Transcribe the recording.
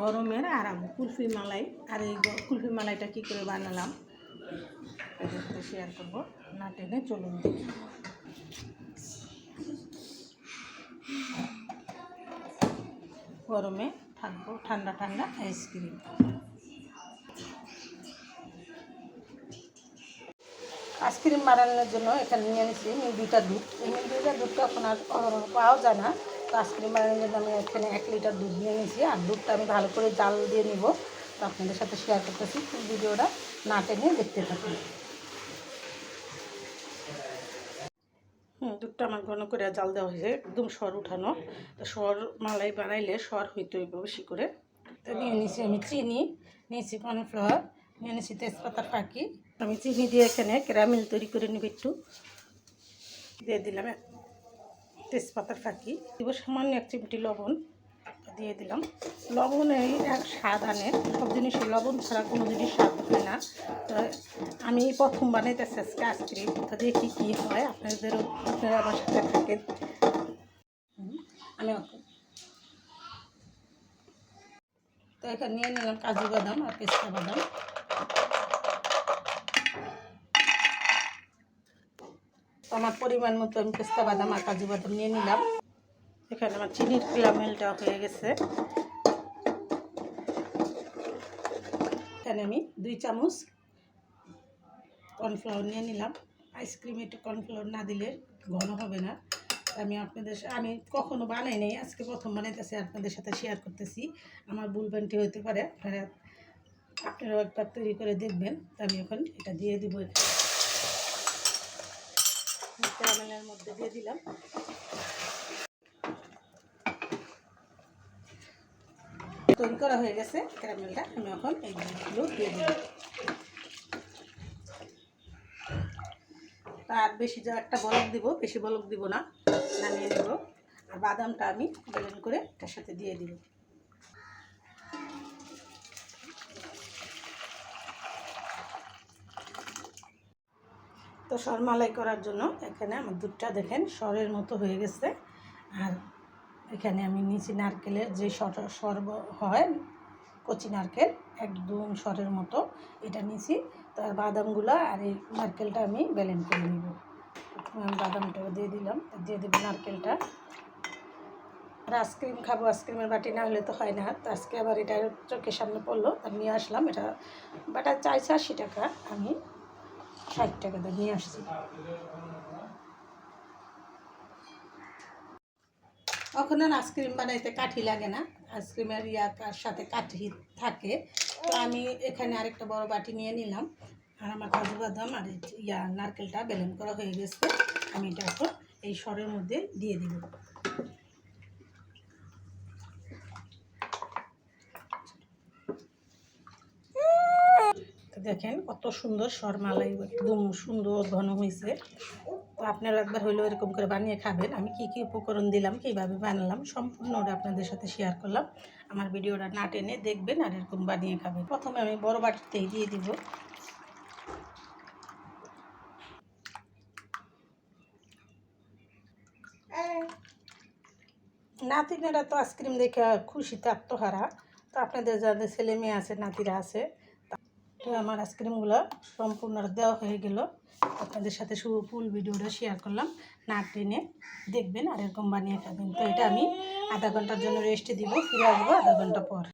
গরমের আরাম, কুলফি মালাই। আর এই কুলফি মালাইটা কী করে বানালাম? এদের সাথে শেয়ার করব। না টেনে চলুন দেখি। গরমে থাকব ঠান্ডা ঠান্ডা আইসক্রিম আইসক্রিম বানানোর জন্য এখানে নিয়ে নিয়েছি দুইটা দুধ। এই দুইটা দুধটা আর পাওয়া যায় না। তো আইসক্রিম বানানোর জন্য আমি এখানে এক লিটার দুধ নিয়ে নিয়েছি। আর দুধটা আমি ভালো করে জাল দিয়ে নিব। তো আপনাদের সাথে শেয়ার করতেছি ভিডিওটা। না টেনে দেখতে থাকুন। দুধটা আমার ঘন করে জাল দেওয়া হয়েছে। একদম সর উঠানো। তো সর মালাই বানাইলে সর হইতে হইব বেশি করে। তো নিয়ে নিয়েছি আমি চিনি, নিয়েছি কর্নফ্লাওয়ার, নিয়ে নিয়েছি তেজপাতা ফাঁকি। আমি চিনি দিয়ে এখানে ক্যারামেল তৈরি করে নিব একটু। দিয়ে দিলাম তেজপাতার ফাঁকি। দিব সামান্য এক চিমটি লবণ দিয়ে দিলাম। লবণ এক স্বাদ আনে। সব জিনিসে লবণ ছাড়া কোনো জিনিস স্বাদ হয় না। তো আমি প্রথম বানাইতেছি আজকে আইসক্রিম। তো দেখি কী হয়। আপনাদেরও আপনারা আমার সাথে থাকেন। আমি তো এখানে নিয়ে নিলাম কাজু বাদাম আর পেস্তা বাদাম। তো আমার পরিমাণ মতো আমি পেস্তা, বাদাম আর কাজু বাদাম নিয়ে নিলাম। এখানে আমার চিনির ক্যারামেলটা হয়ে গেছে। এখানে আমি দুই চামচ কর্নফ্লাওয়ার নিয়ে নিলাম। আইসক্রিমে একটু কর্নফ্লাওয়ার না দিলে ঘন হবে না। আমি আপনাদের আমি কখনো বানাই নাই, আজকে প্রথম বানাইতেছি, আপনাদের সাথে শেয়ার করতেছি। আমার ভুলভ্রান্তি হতে পারে, আপনারা আপনারাও একবার তৈরি করে দেখবেন। তো আমি এখন এটা দিয়ে দিব ক্যারামেলের মধ্যে দিয়ে দিলাম। তৈরি করা হয়ে গেছে ক্যারামেলটা। আমি এখন এই দুধগুলো দিয়ে দেব আর বেশি যা একটা বলক দিব, বেশি বলক দিব না, নামিয়ে দেব আর বাদামটা আমি বেলেন করে এটার সাথে দিয়ে দিব তো সরমালাই করার জন্য এখানে আমার দুধটা দেখেন সরের মতো হয়ে গেছে। আর এখানে আমি নিচে নারকেলের যে সর সর হয়, কচি নারকেল, একদম সরের মতো এটা নিয়েছি। তার বাদামগুলো আর এই নারকেলটা আমি ব্যালেন করে নিব। আমি বাদামটাও দিয়ে দিলাম দিয়ে দেবো নারকেলটা। আর আইসক্রিম খাব আইসক্রিমের বাটি না হলে তো হয় না। তো আজকে আবার এটা চোখের সামনে পড়ল, তা নিয়ে আসলাম। এটা বাটা চাইছে আশি টাকা আমি ষাট টাকা দিয়ে নিয়ে আসছি। এখন আর আইসক্রিম বানাইতে কাঠি লাগে না, আইসক্রিমের ইয়ার সাথে কাঠি থাকে। তো আমি এখানে আরেকটা বড় বাটি নিয়ে নিলাম, আর আমার কাজু বাদাম আর ইয়া নারকেলটা বেলেন করা হয়ে গেছে। আমি এটা এখন এই সরের মধ্যে দিয়ে দিব তো দেখেন কত সুন্দর সরমালাই একদম সুন্দর ঘন হয়েছে। তো আপনারা একবার হইলেও এরকম করে বানিয়ে খাবেন। আমি কি কি উপকরণ দিলাম, কীভাবে বানালাম, সম্পূর্ণটা আপনাদের সাথে শেয়ার করলাম। আমার ভিডিওটা না টেনে দেখবেন আর এরকম বানিয়ে খাবেন। প্রথমে আমি বড় বাটিতেই দিয়ে দিব। নাতিনেরা তো আইসক্রিম দেখে খুশিতে আত্মহারা। তো আপনাদের যাদের ছেলে মেয়ে আছে, নাতিরা আছে তো আমার আইসক্রিমগুলো সম্পূর্ণ দেওয়া হয়ে গেল। আপনাদের সাথে শুভ ফুল ভিডিওটা শেয়ার করলাম। না টেনে দেখবেন আর এরকম বানিয়ে খাবেন। তো এটা আমি আধা ঘণ্টার জন্য রেস্টে দিব, ফিরে আসব আধা ঘণ্টা পর।